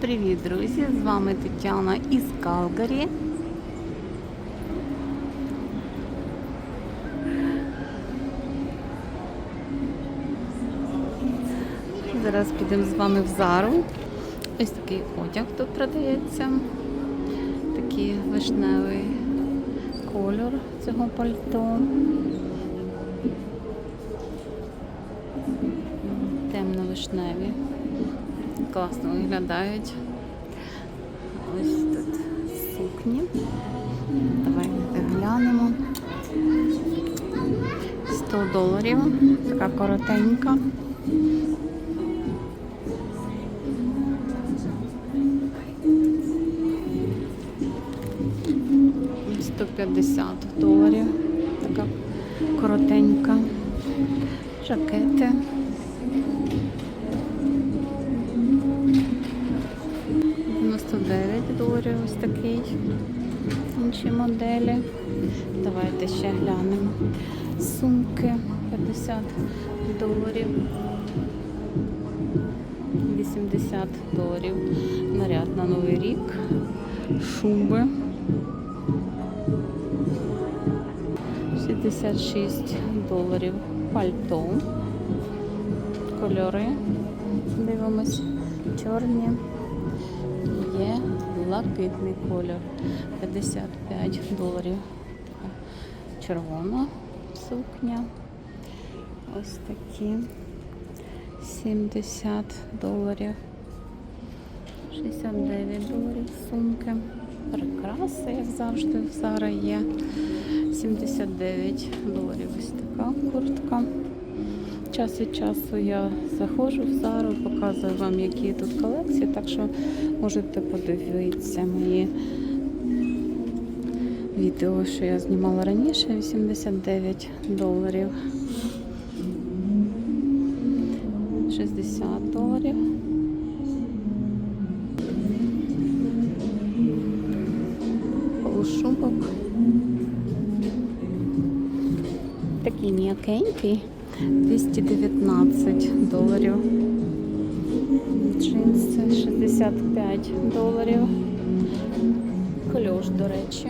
Привіт, друзі! З вами Тетяна із Калгарі. Зараз підемо з вами в Зару. Ось такий одяг тут продається. Такий вишневий кольор цього пальто. Темно-вишневі. Класно виглядають. Ось тут сукні. Давайте глянемо. 100 доларів. Така коротенька. І 150 доларів. Така коротенька. Жакети. 99 ось такий. Інші моделі. Давайте ще глянемо. Сумки 50 доларів. 80 доларів. Наряд на Новий рік. Шуби. 66 доларів. Пальто. Кольори. Дивимось. Чорні. Є блакитний колір 55 доларів. Така червона сукня. Ось такі 70 доларів. 69 доларів сумки. Прикраси, як завжди, в Зара є. 79 доларів ось така куртка. Час від часу я заходжу в Зару, показую вам, які тут колекції, так що можете подивитися мої відео, що я знімала раніше, 89 доларів. 60 доларів. Полушубок. Такий м'якенький. 219 доларів. Джинси 65 доларів. Кльош, до речі.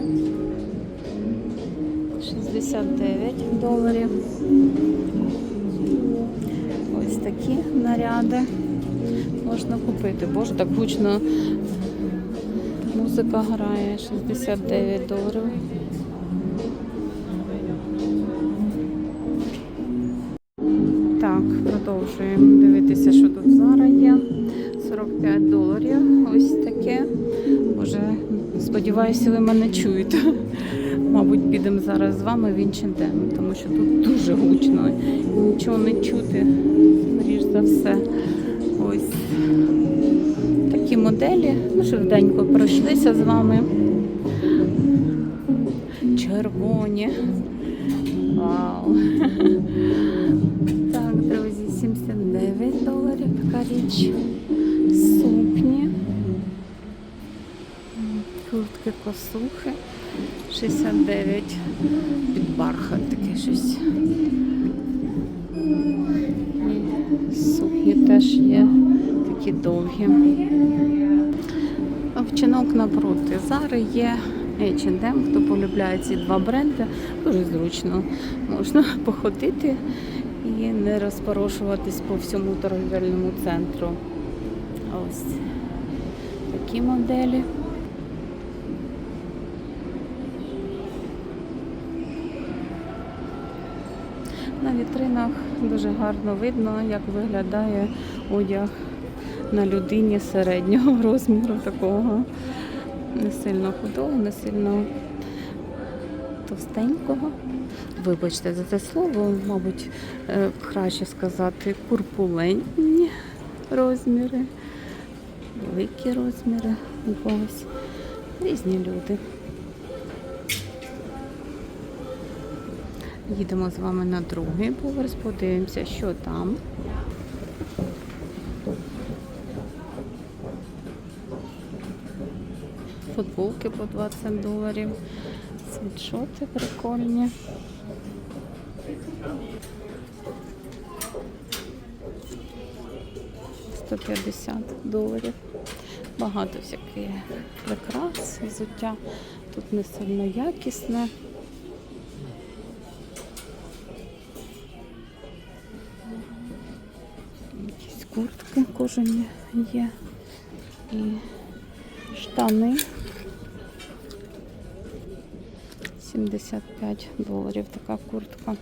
69 доларів. Ось такі наряди можна купити. Боже, так гучно музика грає 69 доларів. Так, продовжуємо дивитися, що тут зараз є. 45 доларів. Ось таке. Боже, сподіваюся, ви мене чуєте. Мабуть, підемо зараз з вами в інший день, тому що тут дуже гучно. Нічого не чути, скоріш за все. Ось такі моделі. Ми швиденько пройшлися з вами. Червоні. Вау! Так, друзі, 79 доларів така річ. Сукні. Куртки косухи. 69 під бархат таке щось. І сукні теж є такі довгі. Вчинок напроти. Зари є H&M, хто полюбляє ці два бренди, дуже зручно можна походити і не розпорошуватись по всьому торговельному центру. Ось такі моделі. На вітринах дуже гарно видно, як виглядає одяг на людині середнього розміру такого. Не сильно худого, не сильно товстенького. Вибачте за це слово, мабуть, е, краще сказати курпулентні розміри, великі розміри у когось. Різні люди. Їдемо з вами на другий поверх, подивимося, що там. Футболки по 20 доларів, світшоти прикольні. Сто доларів. Багато всяких прикрас, взуття. Тут не сильно якісне. Якісь куртки кожані є. І штани. 75 доларів така куртка.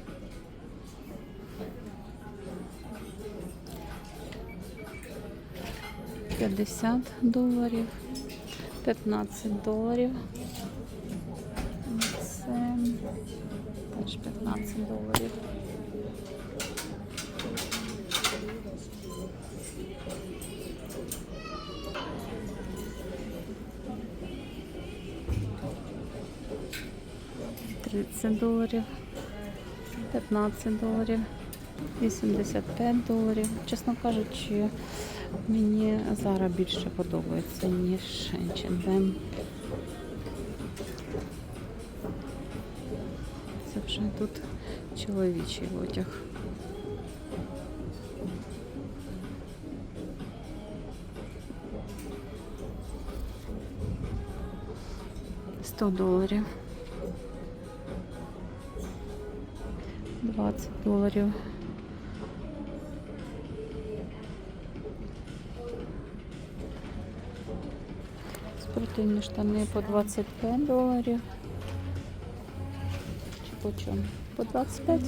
П'ятдесят доларів, 15 доларів. Це теж 15 доларів. Тридцять доларів, 15 доларів, 85 доларів. Чесно кажучи, мені зараз більше подобається, ніж H&M. Це вже тут чоловічий одяг. Сто доларів. 20 доларів. Спортивні штани по 25 доларів. Чи по чому? По 25.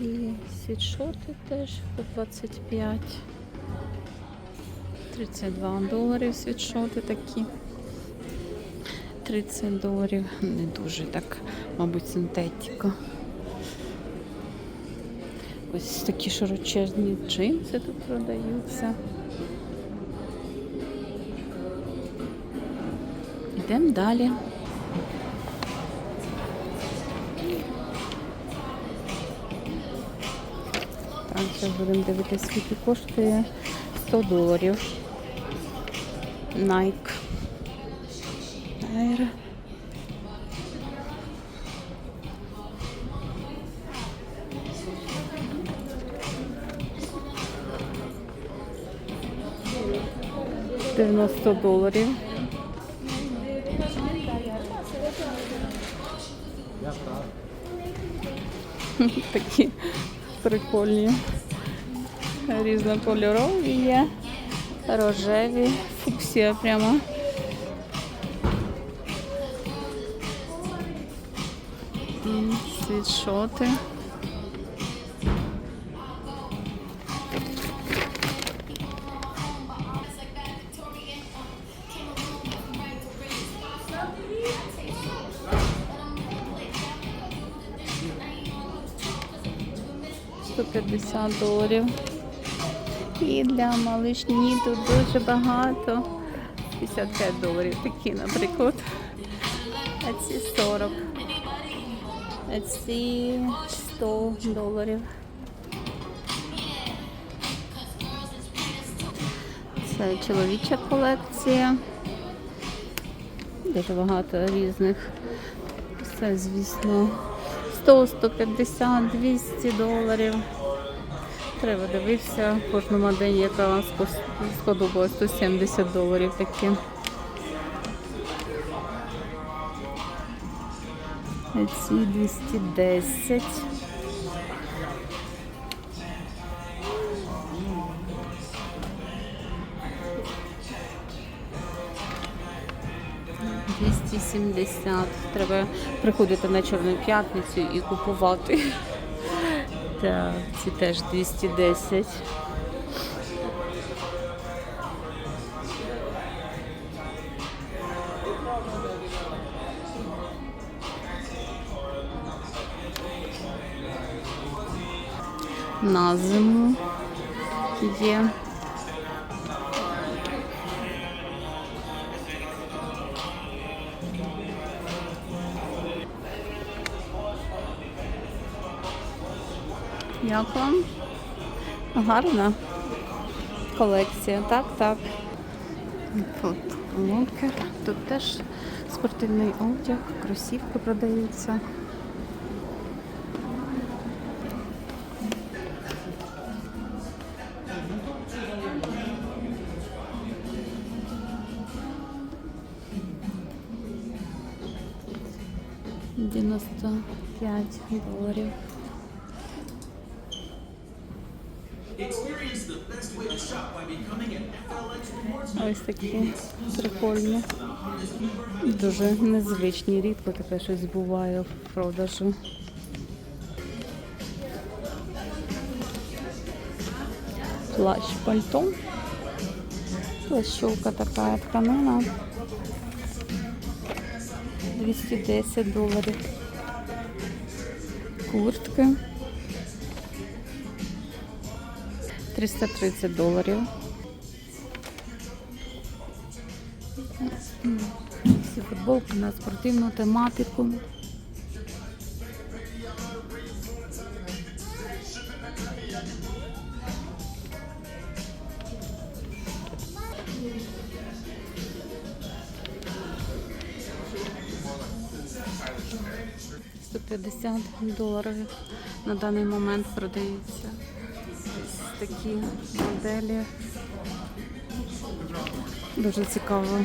І світшоти теж по 25. 32 доларів світшоти такі. 30 доларів. Не дуже так, мабуть, синтетика. Ось такі широчезні джинси тут продаються. Йдемо далі. Так, зараз будемо дивитися, скільки коштує 100 доларів. Nike. Air. Дев'яносто доларів. Такі прикольні. Різнокольорові є. Рожеві. Фуксія прямо. Світшоти. Сто п'ятдесят доларів. І для малишні тут дуже багато. 55 доларів такі, наприклад. А ці 40. А ці 100 доларів. Це чоловіча колекція. Дуже багато різних. Це, звісно, 100, 150, 200 доларів. Треба дивитися кожну модель, яка вам сподобалась. 170 доларів такі. А Ці 210. Двісті сімдесят. Треба приходити на Чорну п'ятницю і купувати. Так, ці теж 210. На зиму є. Як? Гарна колекція. Так, так. Тут лунки. Тут теж спортивний одяг, кросівки продаються. Дев'яносто п'ять доларів. Ось такі прикольні. Дуже незвичні, рідко таке щось буває в продажу. Плащ пальто. Плащовка така тканина. 210 доларів. Куртки. 330 доларів. Всі футболки на спортивну тематику. Сто п'ятдесят доларів на даний момент продаються. Ось такі моделі. Дуже цікаво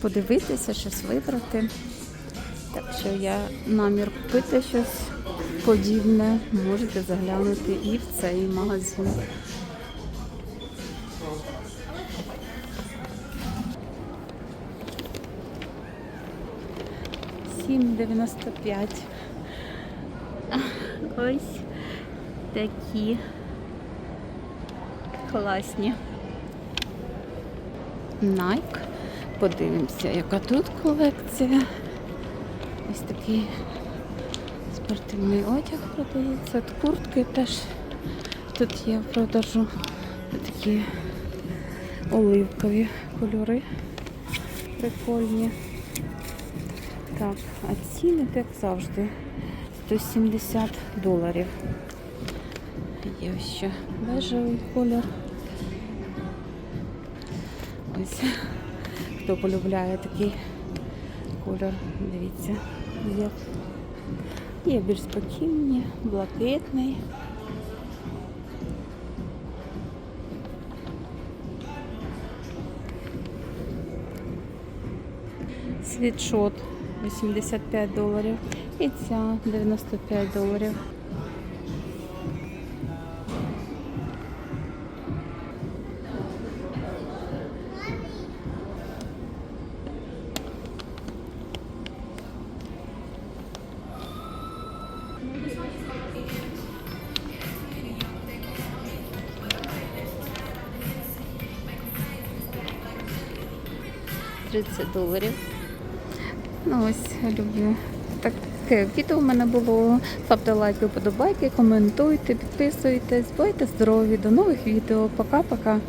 подивитися, щось вибрати. Так що я намір купити щось подібне, можете заглянути і в цей магазин. Сім дев'яносто п'ять. Ось такі класні. Nike. Подивимося, яка тут колекція. Ось такий спортивний одяг продається. От куртки теж тут є в продажу. Такі оливкові кольори. Прикольні. Так, а ціни, як завжди, 170 доларів. Є ще бежевий колір. Ось хто полюбляє такий колір, дивіться, є. Є більш спокійні, блакитний. Світшот 85 доларів і ця 95 доларів. Тридцять доларів. Ну ось люблю. Таке відео в мене було. Ставте лайки, подобайки, коментуйте, підписуйтесь. Будьте здорові. До нових відео. Пока-пока.